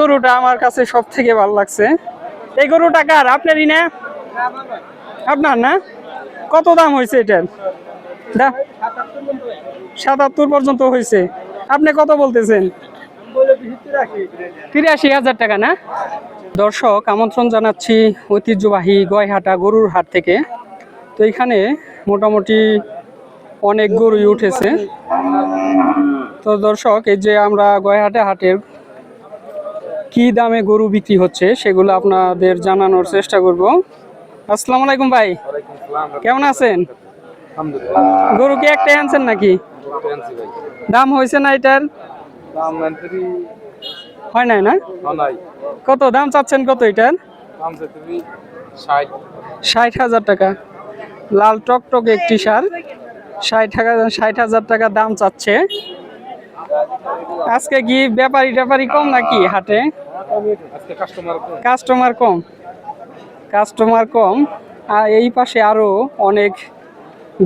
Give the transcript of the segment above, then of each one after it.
গরুটা আমার কাছে সব থেকে ভালো লাগছে। এই গরুটা কার? আপনারই না? আপনার না? কত দাম হয়েছে এটার? সাতাত্তর পর্যন্ত হয়েছে। আপনি কত বলতেছেন? তিরাশি হাজার টাকা না? দর্শক, আমন্ত্রণ জানাচ্ছি ঐতিহ্যবাহী গয়হাটা গরুর হাট থেকে। তো এখানে মোটামুটি অনেক গরুই উঠেছে। তো দর্শক, এই যে আমরা গয়হাটা হাটের কি দামে গরু বিক্রি হচ্ছে সেগুলো আপনাদের জানানোর চেষ্টা করব। আসসালামু আলাইকুম ভাই। কেমন আছেন? গরু কি একটা আনছেন নাকি? দাম হয়েছে না এটার? হয় নাই না? কত? দাম চাচ্ছেন কত এটার? ষাট। হাজার টাকা। লাল টক টক একটি সার। ষাট টাকা ষাট হাজার টাকা দাম চাচ্ছে। আজকে কি ব্যাপারী ট্যাপারি কম নাকি হাটে? কাস্টমার কম। কাস্টমার কম। আর এই পাশে আরও অনেক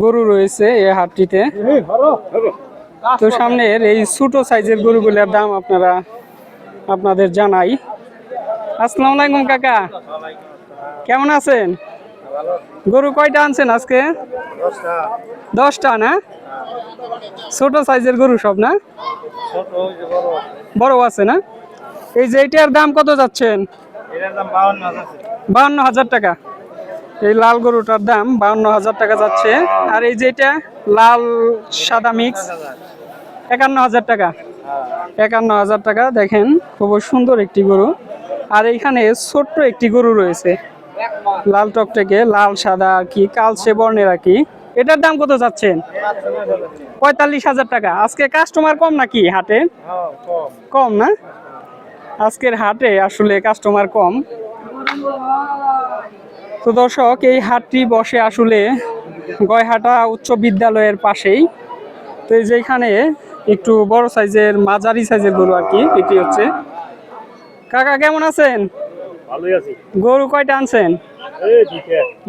গরু রয়েছে এই হাটটিতে। তো সামনের এই ছোট সাইজের গরুগুলোর দাম আপনারা, আপনাদের জানাই। আসসালামু আলাইকুম কাকা। কেমন আছেন? গরু কয়টা আনছেন আজকে? দশটা। না? ছোট সাইজের গরু সব না? বড় আছে। না? এই যে এইটার দাম কত যাচ্ছেন? বাহান্ন হাজার টাকা। এই লাল গরুটার দাম বাহান্ন হাজার টাকা যাচ্ছে। আর এই যে এটা লাল সাদা মিক্স একান্ন হাজার টাকা। একান্ন হাজার টাকা দেখেন খুব সুন্দর একটি গরু। আর এইখানে ছোট্ট একটি গরু রয়েছে। লাল টকটকে লাল, সাদা আর কি, কালচে বর্ণের আর কি। এটার দাম কত যাচ্ছেন? পঁয়তাল্লিশ হাজার টাকা। আজকে কাস্টমার কম নাকি হাটে? কম না? আজকের হাটে আসলে কাস্টমার কম। তো দর্শক, এই হাটটি বসে আসলে গয়হাটা উচ্চ বিদ্যালয়ের পাশেই। তো এই যেখানে একটু বড় সাইজের, মাঝারি সাইজের গরু আর কি বিক্রি হচ্ছে। কাকা, কেমন আছেন? ভালোই আছি। গরু কয়টা আনছেন?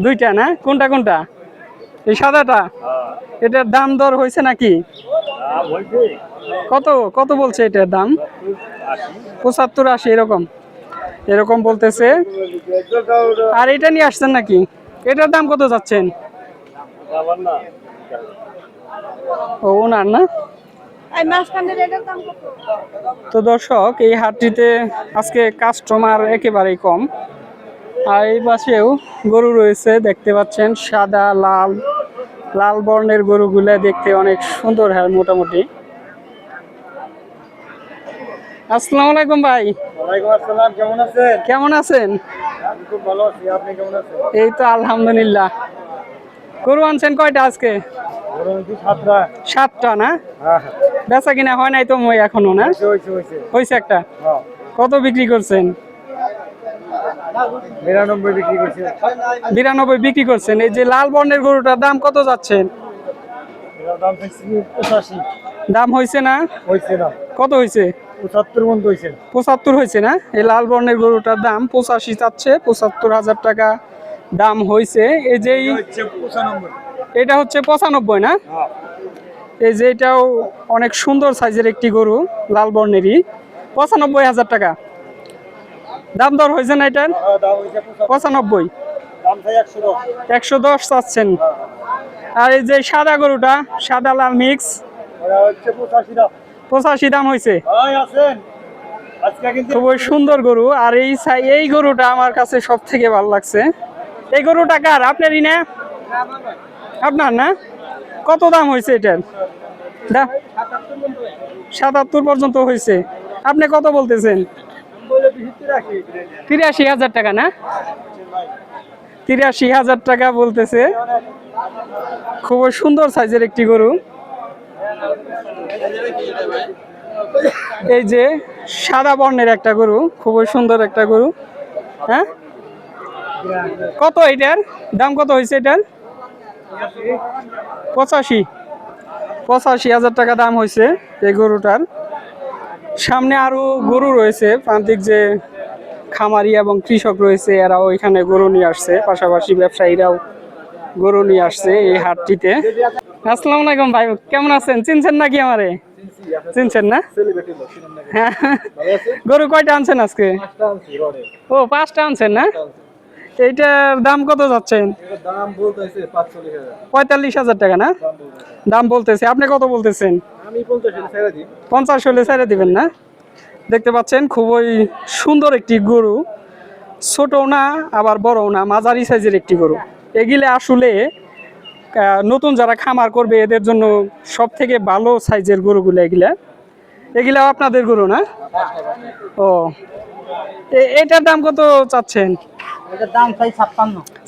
দুইটা। না? কোনটা কোনটা? এই সাদাটা? এটার দাম দর হয়েছে নাকি? কত কত বলছে এটার দাম? পঁচাত্তর আশি এরকম। এরকম বলতেছে। আর এটা নিয়ে আসছেন নাকি? এটার দাম কত যাচ্ছেন? ও ওনার না? তো দর্শক এই হাটটিতে আজকে কাস্টমার একেবারেই কম। আর এই পাশেও গরু রয়েছে দেখতে পাচ্ছেন সাদা লাল লাল বর্ণের গরুগুলো দেখতে অনেক সুন্দর হয় মোটামুটি। আসসালামু আলাইকুম ভাই। ওয়ালাইকুম আসসালাম কেমন আছেন? কেমন আছেন? খুব ভালো আছি আপনি কেমন আছেন? এই তো আলহামদুলিল্লাহ। গরু আনছেন কয়টা আজকে? সাতটা। সাতটা না? হ্যাঁ হ্যাঁ। বেচা কিনা হয় নাই তো মই এখনও না? হয়েছে একটা? হ্যাঁ। কত বিক্রি করছেন? বিক্রি বিরানব্বই বিক্রি করছেন। এই যে লাল বর্ণের গরুটার দাম কত যাচ্ছেন? দাম হয়েছে না? হয়েছে না। কত হয়েছে পঁচাত্তর হয়েছে পঁচাত্তর হয়েছে না? এই লাল বর্ণের গরুটার দাম পঁচাশি চাচ্ছে পঁচাত্তর হাজার টাকা দাম হয়েছে এই যে এটা হচ্ছে পঁচানব্বই না? হ্যাঁ। এই যে এটাও অনেক সুন্দর সাইজের একটি গরু লাল বর্ণেরই। পঁচানব্বই হাজার টাকা। দাম দর হয়েছে না এটার? হ্যাঁ, পঁচানব্বই। একশো দশ। চাচ্ছেন। আর এই যে সাদা গরুটা সাদা লাল মিক্স পঁচাশি দাম। হয়েছে। খুবই সুন্দর গরু। আর এই এই গরুটা আমার কাছে সব থেকে ভালো লাগছে। এই গরুটা কার? আপনারই না? আপনার না? কত দাম হয়েছে এটার দা, সাতাত্তর পর্যন্ত হয়েছে। আপনি কত বলতেছেন? তিরাশি হাজার টাকা না? তিরাশি হাজার টাকা বলতেছে। খুবই সুন্দর সাইজের একটি গরু। এই যে সাদা বর্ণের একটা গরু, খুবই সুন্দর একটা গরু। হ্যাঁ? কত এটার? দাম কত হয়েছে এটার? পঁচাশি। পঁচাশি হাজার টাকা দাম হয়েছে এই গরুটার। সামনে আরও গরু রয়েছে, প্রান্তিক যে খামারি এবং কৃষক রয়েছে, এরাও এখানে গরু নিয়ে আসছে। পাশাপাশি ব্যবসায়ীরাও গরু নিয়ে আসছে এই হাটটিতে। আসসালামু আলাইকুম ভাই, কেমন আছেন? চিনছেন নাকি আমারে? চিনছেন না? হ্যাঁ। গরু কয়টা আনছেন আজকে? ও, পাঁচটা আনছেন না? এইটার দাম কত যাচ্ছেন? পঁয়তাল্লিশ হাজার টাকা না? দাম বলতেছে। আপনি কত বলতেছেন? পঞ্চাশ হলে ছেড়ে দিবেন না? দেখতে পাচ্ছেন খুবই সুন্দর একটি গরু। ছোটও না আবার বড়ও না মাঝারি সাইজের একটি গরু। এগুলো আসলে নতুন যারা খামার করবে এদের জন্য সব থেকে ভালো সাইজের গরুগুলো এগুলা। এগুলাও আপনাদের গরু না? ও। এ- এটার দাম কত চাচ্ছেন?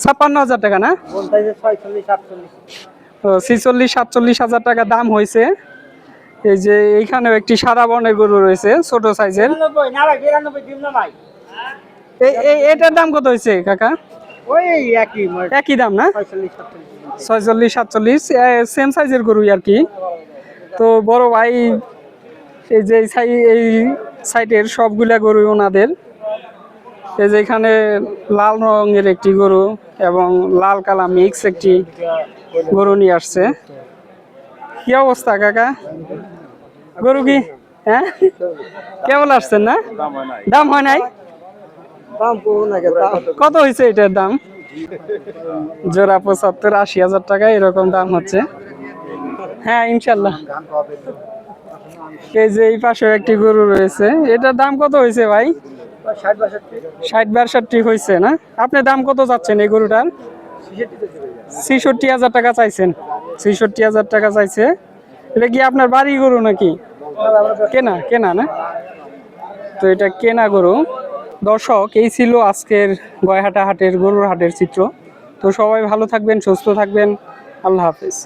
ছাপ্পান্ন। হাজার টাকা না? ছিচল্লিশ সাতচল্লিশ হাজার টাকা দাম হয়েছে। এই যে এইখানেও একটি সাদা বর্ণের গরু রয়েছে ছোট সাইজের। এটার দাম কত হয়েছে কাকা? ওই একই দাম না? ছয়চল্লিশ সাতচল্লিশ। সেম সাইজের গরুই আর কি। তো বড় ভাই এই যে এই সাইডের সবগুলা গরু ওনাদের। এই যে এখানে লাল রঙের একটি গরু এবং লাল কালা মিক্স একটি গরু নিয়ে আসছে। কি অবস্থা কাকা? গরু কি? হ্যাঁ? কেবল আসছেন না? দাম হয় নাই? কত হয়েছে এটার দাম? জোড়া পঁচাত্তর আশি হাজার টাকা এরকম দাম হচ্ছে। হ্যাঁ ইনশাল্লাহ। এই যে এই পাশে একটি গরু রয়েছে। এটার দাম কত হয়েছে ভাই? ষাট বাষট্টি। ষাট বাষট্টি হয়েছে না? আপনি দাম কত চাচ্ছেন এই গরুটার? ছিষট্টি হাজার টাকা চাইছেন। ছিষট্টি হাজার টাকা চাইছে। এটা কি আপনার বাড়ি গরু নাকি? কেনা কেনা না? তো এটা কেনা গরু। দর্শক এই ছিল আজকের গয়হাটা হাটের গরুর হাটের চিত্র। তো সবাই ভালো থাকবেন সুস্থ থাকবেন। আল্লাহ হাফেজ।